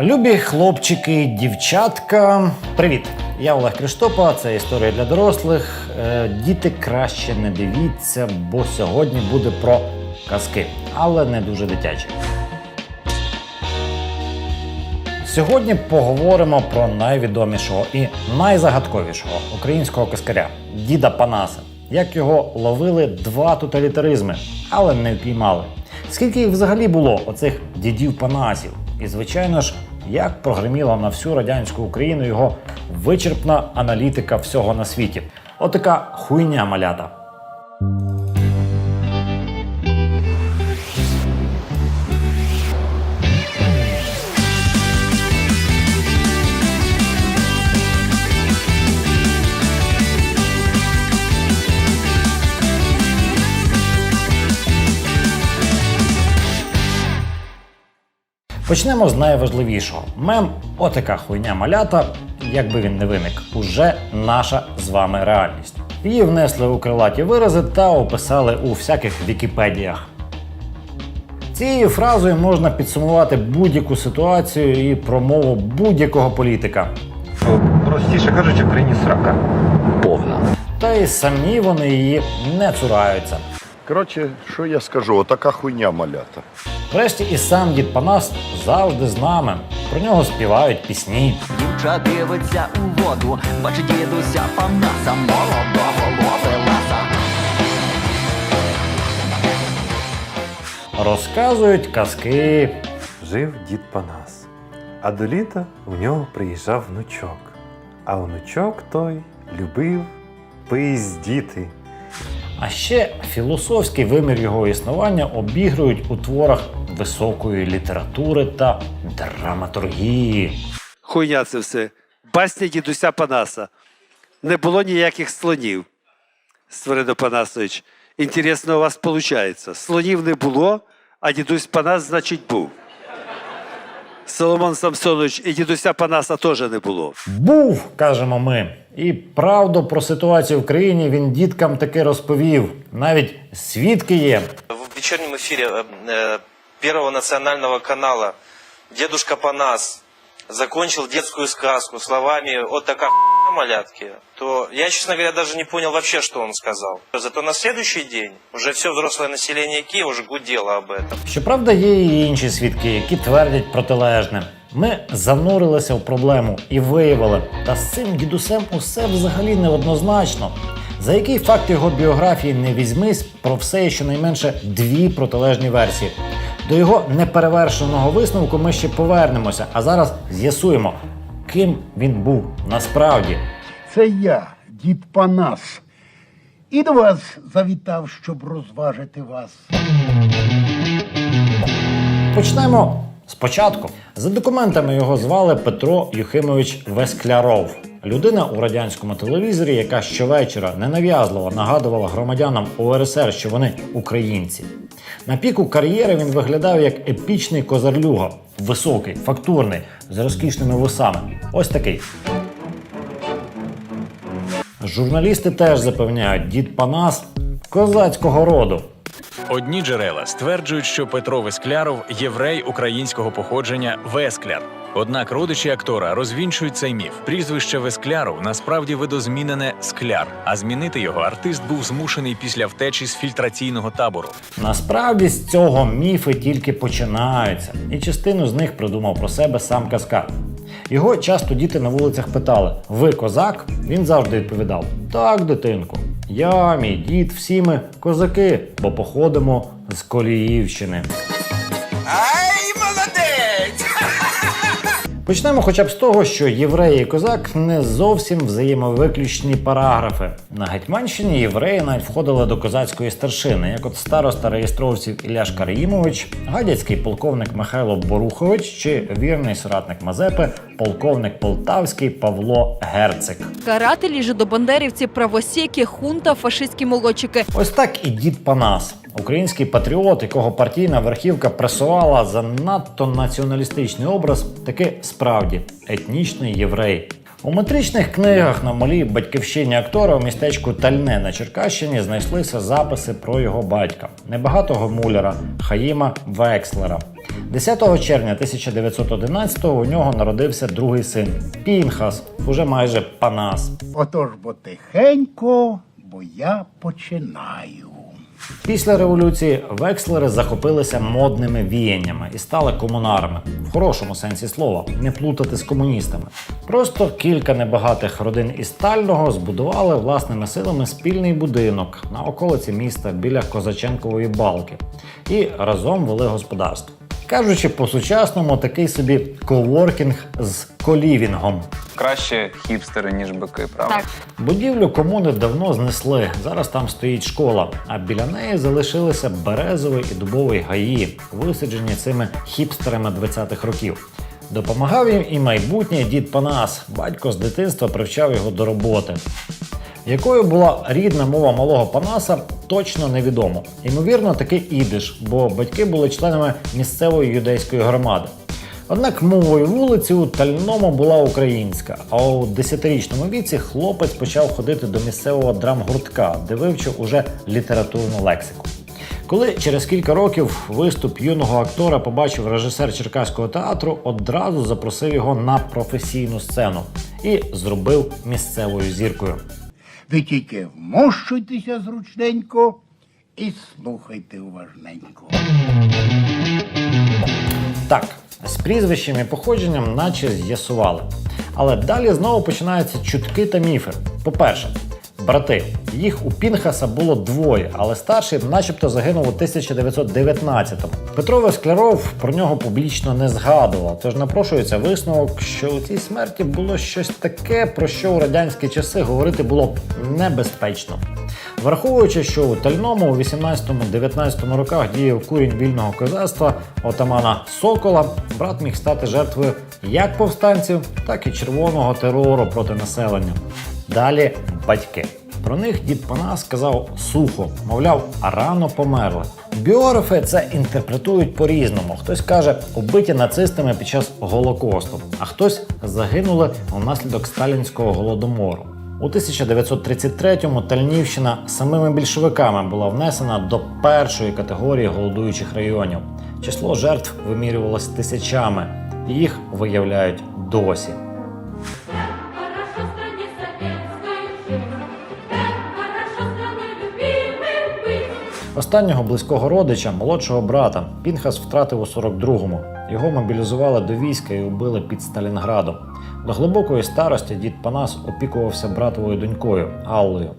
Любі хлопчики, дівчатка, привіт! Я Олег Криштопа, це історія для дорослих. Е, Діти краще не дивіться, бо сьогодні буде про казки, але не дуже дитячі. Сьогодні поговоримо про найвідомішого і найзагадковішого українського каскаря діда Панаса. Як його ловили два тоталітаризми, але не впіймали. Скільки їх взагалі було, оцих дідів Панасів? І звичайно ж, як прогреміла на всю радянську Україну його вичерпна аналітика всього на світі. Отака хуйня малята. Почнемо з найважливішого. Мем отака хуйня малята, якби він не виник, уже наша з вами реальність. Її внесли у крилаті вирази та описали у всяких вікіпедіях. Цією фразою можна підсумувати будь-яку ситуацію і промову будь-якого політика. Простіше кажучи, країні срака. повна. Та й самі вони її не цураються. Коротше, що я скажу, отака хуйня малята. Врешті і сам дід Панас завжди з нами. Про нього співають пісні. Дівча дивиться у воду, бачить дідуся панаса, молодого ловеласа. Розказують казки, Жив дід Панас, а до літа у нього приїжджав внучок. А внучок той любив пиздіти. А ще філософський вимір його існування обігрують у творах високої літератури та драматургії. Хуйня це все. Басня дідуся Панаса. Не було ніяких слонів. Свирино Панасович. Інтересно, у вас виходить. Слонів не було, а дідусь Панас, значить, був. Соломон Самсонович і дідуся Панаса теж не було. Був, кажемо ми. І правду про ситуацію в країні він діткам таки розповів. Навіть свідки є. В вечернем эфире э, э, Первого национального канала дедушка Панас закончил детскую сказку словами «Вот такая хуйня, малятки», то я, честно говоря, даже не понял вообще, что он сказал. Зато на следующий день уже все взрослое население Киева уже гудело об этом. Щоправда, є і інші свідки, які твердять протилежне. Ми занурилися в проблему і виявили, та з цим дідусем усе взагалі неоднозначно. За який факт його біографії не візьмись, про все є щонайменше дві протилежні версії. До його неперевершеного висновку ми ще повернемося, а зараз з'ясуємо, ким він був насправді. Це я, дід Панас. І до вас завітав, щоб розважити вас. Почнемо спочатку. За документами його звали Петро Юхимович Вескляров. Людина у радянському телевізорі, яка щовечора ненав'язливо нагадувала громадянам УРСР, що вони українці. На піку кар'єри він виглядав як епічний козарлюга, високий, фактурний, з розкішними вусами. Ось такий. Журналісти теж запевняють, дід Панас козацького роду. Одні джерела стверджують, що Петро Вескляров єврей українського походження Вескляр. Однак родичі актора розвінчують цей міф. Прізвище Вескляров насправді видозмінене скляр, а змінити його артист був змушений після втечі з фільтраційного табору. Насправді з цього міфи тільки починаються, і частину з них придумав про себе сам Каскар. Його часто діти на вулицях питали: Ви козак? Він завжди відповідав: Так, дитинку. Я, мій дід, всі ми козаки, бо походимо з Коліївщини. Ай, молодець! Почнемо хоча б з того, що євреї і козак не зовсім взаємовиключні параграфи. На Гетьманщині євреї навіть входили до козацької старшини, як от староста реєстровців Ілляш Караїмович, гадяцький полковник Михайло Борухович чи вірний соратник Мазепи, полковник Полтавський Павло Герцик. Карателі, жидобандерівці, правосеки, хунта, фашистські молодчики. Ось так і дід Панас, український патріот, якого партійна верхівка пресувала за надто націоналістичний образ, таки справді етнічний єврей. У метричних книгах на малій батьківщині актора у містечку Тальне на Черкащині знайшлися записи про його батька, небагатого муляра Хаїма Векслера. 10 червня 1911-го у нього народився другий син Пінхас, уже майже Панас. Отож бо тихенько, бо я починаю. Після революції векслери захопилися модними віяннями і стали комунарами в хорошому сенсі слова, не плутати з комуністами. Просто кілька небагатих родин із Стального збудували власними силами спільний будинок на околиці міста біля Козаченкової балки і разом вели господарство. Кажучи по-сучасному, такий собі коворкінг з колівінгом. Краще хіпстери, ніж бики, правда? Так. Будівлю комуни давно знесли. Зараз там стоїть школа, а біля неї залишилися березовий і дубовий гаї, висаджені цими хіпстерами 20-х років. Допомагав їм і майбутній дід Панас. Батько з дитинства привчав його до роботи. Якою була рідна мова малого Панаса, точно невідомо. Ймовірно, таки ідиш, бо батьки були членами місцевої юдейської громади. Однак мовою вулиці у Тальному була українська, а у 10-річному віці хлопець почав ходити до місцевого драмгуртка, де вивчив уже літературну лексику. Коли через кілька років виступ юного актора побачив режисер Черкаського театру, одразу запросив його на професійну сцену і зробив місцевою зіркою. Ви тільки вмощуйтеся зручненько і слухайте уважненько. Так, з прізвищем і походженням наче з'ясували. Але далі знову починаються чутки та міфи. По-перше, брати. Їх у Пінхаса було двоє, але старший начебто загинув у 1919-му. Петро Вескляров про нього публічно не згадував, тож напрошується висновок, що у цій смерті було щось таке, про що у радянські часи говорити було небезпечно. Враховуючи, що у Тальному у 18-19 роках діяв курінь вільного козацтва отамана Сокола, брат міг стати жертвою як повстанців, так і червоного терору проти населення. Далі батьки. Про них дід Панас сказав сухо, мовляв, рано померли. Біографи це інтерпретують по-різному. Хтось каже, убиті нацистами під час Голокосту, а хтось загинули внаслідок сталінського голодомору. У 1933-му Тальнівщина самими більшовиками була внесена до першої категорії голодуючих районів. Число жертв вимірювалось тисячами, їх виявляють досі. Останнього близького родича, молодшого брата, Пінхас втратив у 42-му. Його мобілізували до війська і убили під Сталінградом. До глибокої старості дід Панас опікувався братовою донькою Аллою.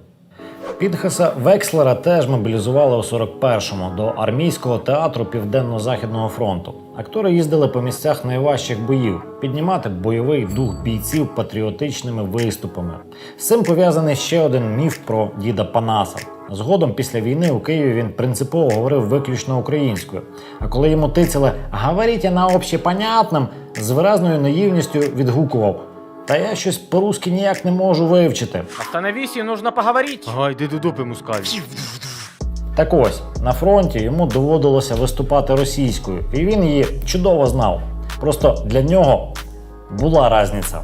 Підхаса Векслера теж мобілізували у 41-му до армійського театру Південно-Західного фронту. Актори їздили по місцях найважчих боїв, піднімати бойовий дух бійців патріотичними виступами. З цим пов'язаний ще один міф про діда Панаса. Згодом після війни у Києві він принципово говорив виключно українською. А коли йому тицяли «говоріть на общепонятном», з виразною наївністю відгукував Та я щось по-русски ніяк не можу вивчити. Остановись, и нужно поговорить. Ага, иди до дупи, мускаль. Так ось на фронті йому доводилося виступати російською, і він її чудово знав. Просто для нього була різниця.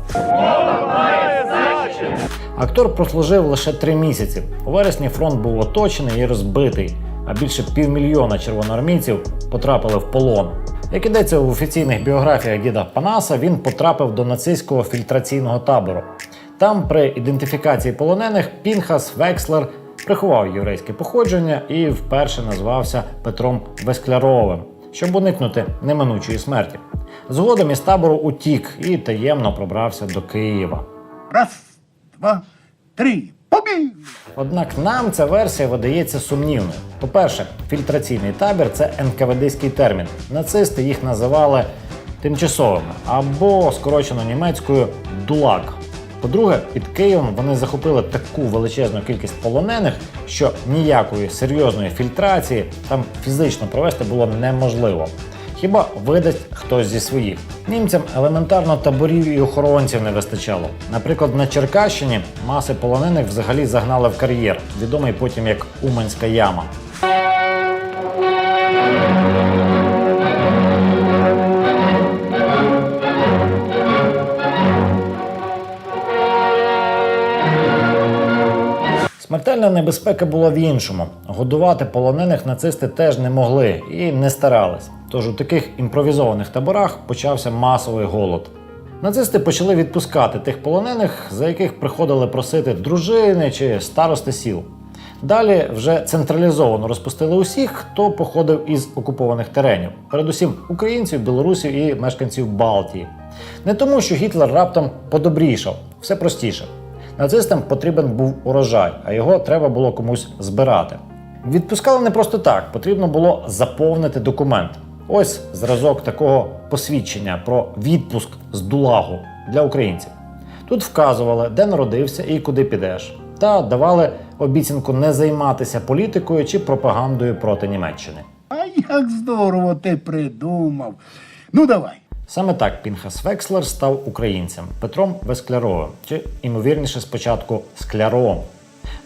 Актор прослужив лише три місяці. У вересні фронт був оточений і розбитий, а більше півмільйона червоноармійців потрапили в полон. Як ідеться в офіційних біографіях діда Панаса, він потрапив до нацистського фільтраційного табору. Там, при ідентифікації полонених, Пінхас Векслер приховав єврейське походження і вперше назвався Петром Вескляровим, щоб уникнути неминучої смерті. Згодом із табору утік і таємно пробрався до Києва. Раз, два, три. Побіг! Однак нам ця версія видається сумнівною. По-перше, фільтраційний табір це НКВДський термін. Нацисти їх називали тимчасовими або скорочено німецькою ДУЛАК. По-друге, під Києвом вони захопили таку величезну кількість полонених, що ніякої серйозної фільтрації там фізично провести було неможливо. Хіба видасть хтось зі своїх. Німцям елементарно таборів і охоронців не вистачало. Наприклад, на Черкащині маси полонених взагалі загнали в кар'єр, відомий потім як Уманська яма. Смертельна небезпека була в іншому. Годувати полонених нацисти теж не могли і не старались. Тож у таких імпровізованих таборах почався масовий голод. Нацисти почали відпускати тих полонених, за яких приходили просити дружини чи старости сіл. Далі вже централізовано розпустили усіх, хто походив із окупованих теренів, передусім українців, білорусів і мешканців Балтії. Не тому, що Гітлер раптом подобрішав, все простіше. Нацистам потрібен був урожай, а його треба було комусь збирати. Відпускали не просто так, потрібно було заповнити документ. Ось зразок такого посвідчення про відпуск з Дулагу для українців. Тут вказували, де народився і куди підеш, та давали обіцянку не займатися політикою чи пропагандою проти Німеччини. А як здорово ти придумав. Ну давай. Саме так Пінхас Векслер став українцем Петром Вескляровим, чи ймовірніше спочатку Скляром.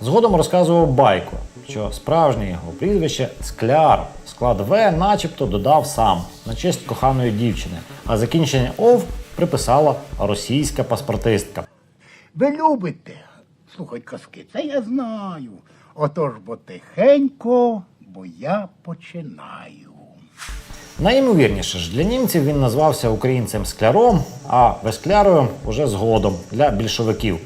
Згодом розказував байку, що справжнє його прізвище Скляр, склад В, начебто додав сам на честь коханої дівчини, а закінчення ов приписала російська паспортистка. Ви любите слухать казки, це я знаю. Отож бо тихенько, бо я починаю. Найімовірніше ж для німців він назвався українцем Скляром, а Весклярою уже згодом для більшовиків.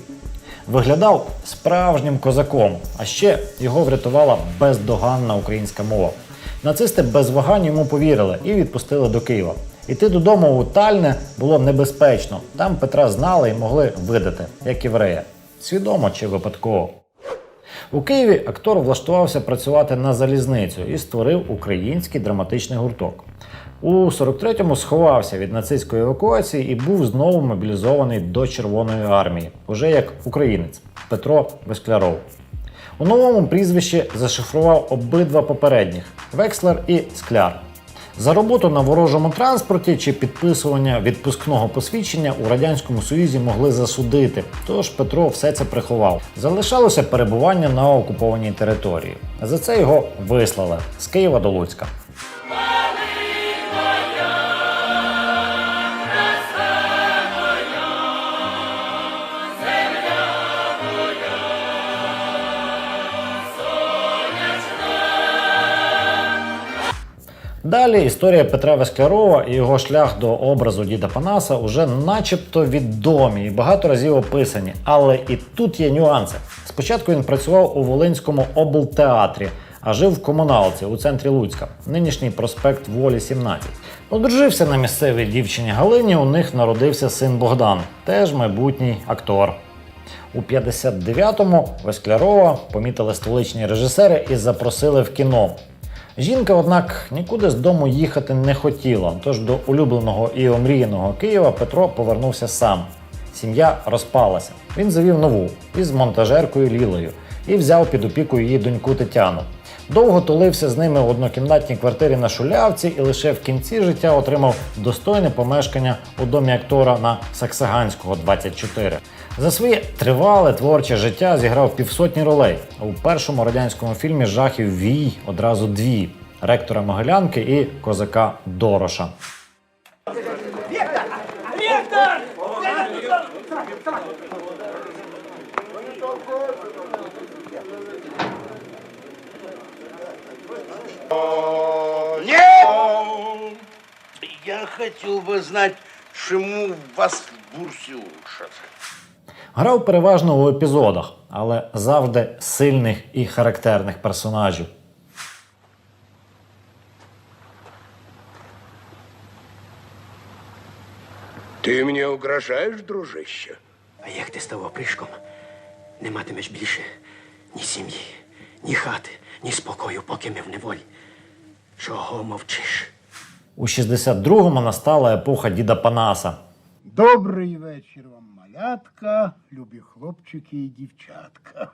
Виглядав справжнім козаком, а ще його врятувала бездоганна українська мова. Нацисти без вагань йому повірили і відпустили до Києва. Іти додому у Тальне було небезпечно. Там Петра знали і могли видати, як єврея. Свідомо чи випадково. У Києві актор влаштувався працювати на залізницю і створив український драматичний гурток. У 43-му сховався від нацистської евакуації і був знову мобілізований до Червоної армії, уже як українець Петро Вескляров. У новому прізвищі зашифрував обидва попередніх Векслер і Скляр. За роботу на ворожому транспорті чи підписування відпускного посвідчення у радянському союзі могли засудити. Тож Петро все це приховав. Залишалося перебування на окупованій території. За це його вислали з Києва до Луцька. Далі історія Петра Весклярова і його шлях до образу діда Панаса уже начебто відомі і багато разів описані. Але і тут є нюанси. Спочатку він працював у Волинському облтеатрі, а жив в комуналці у центрі Луцька, нинішній проспект Волі 17. Одружився на місцевій дівчині Галині. У них народився син Богдан, теж майбутній актор. У 59-му Весклярова помітили столичні режисери і запросили в кіно. Жінка, однак, нікуди з дому їхати не хотіла, тож до улюбленого і омріяного Києва Петро повернувся сам. Сім'я розпалася. Він завів нову із монтажеркою Лілою і взяв під опіку її доньку Тетяну. Довго тулився з ними в однокімнатній квартирі на Шулявці і лише в кінці життя отримав достойне помешкання у домі актора на Саксаганського 24. За своє тривале творче життя зіграв півсотні ролей. У першому радянському фільмі жахів Вій одразу дві: ректора Могилянки і козака Дороша. Нет! Я хотел бы знать, чему вас в учат. Грав переважно у епізодах, але завжди сильних і характерних персонажів. Ти мені угрожаєш, дружище? А як ти став опришком, не матимеш більше ні сім'ї, ні хати, ні спокою, поки ми в неволі. Чого мовчиш? У 62-му настала епоха діда Панаса. Добрий вечір вам, малятка, любі хлопчики і дівчатка.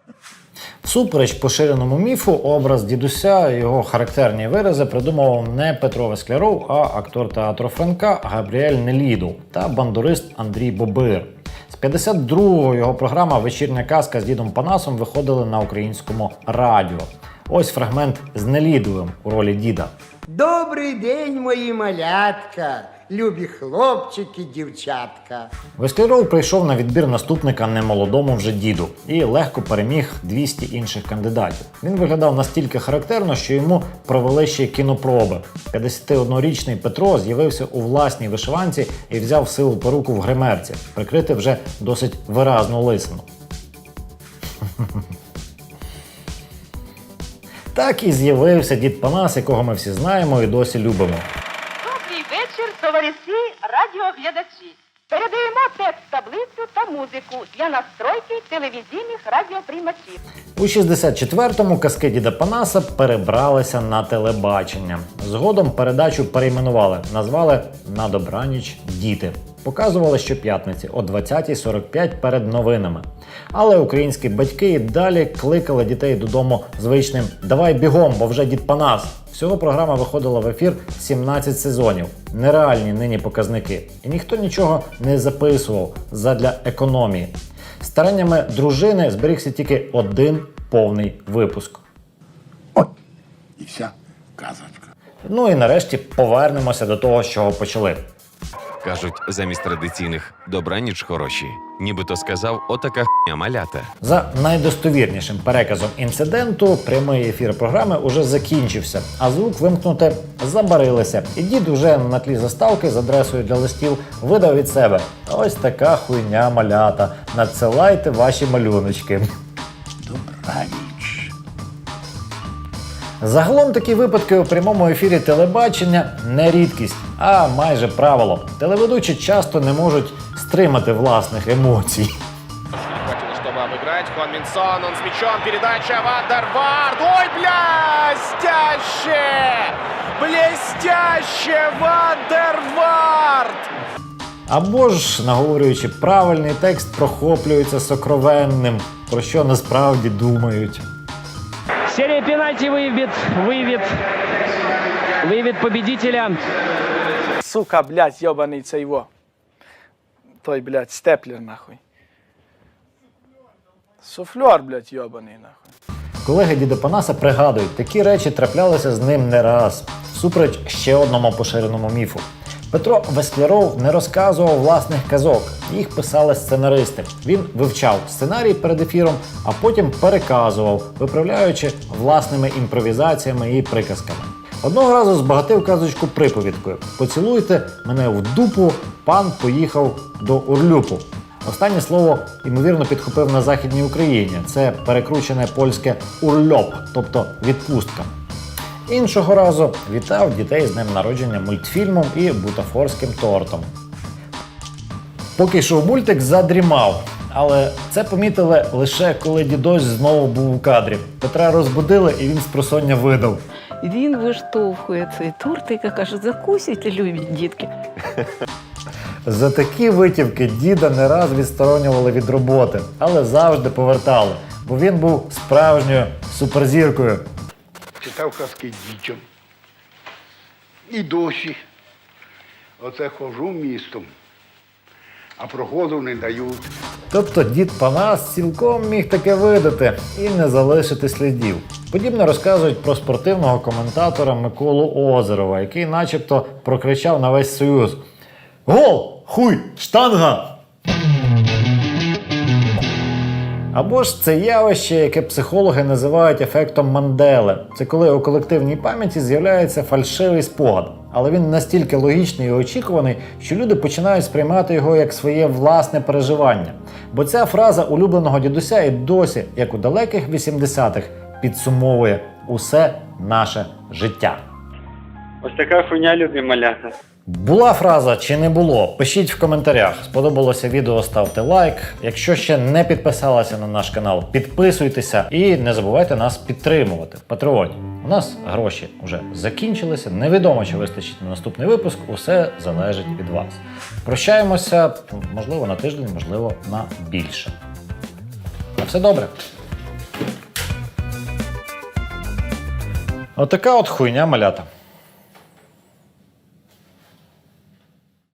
Всупереч поширеному міфу, образ дідуся його характерні вирази придумував не Петро Вескляров, а актор театру Франка Габріель Неліду та бандурист Андрій Бобир. З 52-го його програма Вечірня казка з дідом Панасом виходили на українському радіо. Ось фрагмент з Нелідовим у ролі діда. Добрий день, мої малятка. любі хлопчики, дівчатка. Вескляров прийшов на відбір наступника немолодому вже діду і легко переміг 200 інших кандидатів. Він виглядав настільки характерно, що йому провели ще кінопроби. 51-річний Петро з'явився у власній вишиванці і взяв силу поруку в гримерці, прикрити вже досить виразну лисину. Так і з'явився дід Панас, якого ми всі знаємо і досі любимо. Добрий вечір, товариші радіоглядачі. Передаємо текст, таблицю та музику для настройки телевізійних радіоприймачів. У 64-му казки діда Панаса перебралися на телебачення. Згодом передачу перейменували, назвали На добраніч діти. Показували щоп'ятниці о 20.45 перед новинами. Але українські батьки і далі кликали дітей додому звичним Давай бігом, бо вже дід Панас. Всього програма виходила в ефір 17 сезонів. Нереальні нині показники. І ніхто нічого не записував задля економії. Стараннями дружини зберігся тільки один повний випуск. І вся казочка. Ну і нарешті повернемося до того, з чого почали. Кажуть, замість традиційних добраніч хороші. Нібито сказав отака хня малята. За найдостовірнішим переказом інциденту, прямий ефір програми уже закінчився, а звук вимкнути забарилися. І дід уже на тлі заставки з адресою для листів видав від себе. Ось така хуйня малята. Надсилайте ваші малюночки. Добраніч. Загалом такі випадки у прямому ефірі телебачення не рідкість, а майже правило. Телеведучі часто не можуть стримати власних емоцій. Хуан Минсон, он с мячом, передача Вандервард. Ой, блестяще! Блестяще Вандервард! Або ж, наговорюючи правильний текст, прохоплюються сокровенним, про що насправді думають. Серия пенальти выявит, выявит, выявит победителя. Сука, блядь, ебаный це его. Той, блядь, степлер, нахуй. Суфлер, блядь, ебаний, нахуй. Колеги діда Панаса пригадують, такі речі траплялися з ним не раз, всупереч ще одному поширеному міфу. Петро Вескляров не розказував власних казок, їх писали сценаристи. Він вивчав сценарій перед ефіром, а потім переказував, виправляючи власними імпровізаціями і приказками. Одного разу збагатив казочку приповідкою: Поцілуйте мене в дупу, пан поїхав до Урлюпу. Останнє слово, ймовірно, підхопив на Західній Україні. Це перекручене польське урльоп, тобто відпустка. Іншого разу вітав дітей з днем народження мультфільмом і бутафорським тортом. Поки йшов мультик, задрімав. Але це помітили лише коли дідусь знову був у кадрі. Петра розбудили, і він з просоння видав. Він виштовхує цей тортик і каже, закусіть, любі дітки. За такі витівки діда не раз відсторонювали від роботи, але завжди повертали, бо він був справжньою суперзіркою. Читав казки дітям. І досі. Оце хожу містом, а проходу не дають. Тобто дід Панас цілком міг таке видати і не залишити слідів. Подібне розказують про спортивного коментатора Миколу Озерова, який начебто прокричав на весь союз: Гол! Хуй! Штанга! Або ж це явище, яке психологи називають ефектом Мандели. Це коли у колективній пам'яті з'являється фальшивий спогад. Але він настільки логічний і очікуваний, що люди починають сприймати його як своє власне переживання. Бо ця фраза улюбленого дідуся і досі, як у далеких 80-х, підсумовує усе наше життя. Ось така хуйня любі малята. Була фраза чи не було? Пишіть в коментарях. Сподобалося відео, ставте лайк. Якщо ще не підписалися на наш канал, підписуйтеся і не забувайте нас підтримувати. Патреоні. У нас гроші вже закінчилися. Невідомо, чи вистачить на наступний випуск. Усе залежить від вас. Прощаємося, можливо, на тиждень, можливо, на більше. На все добре. Отака от хуйня малята.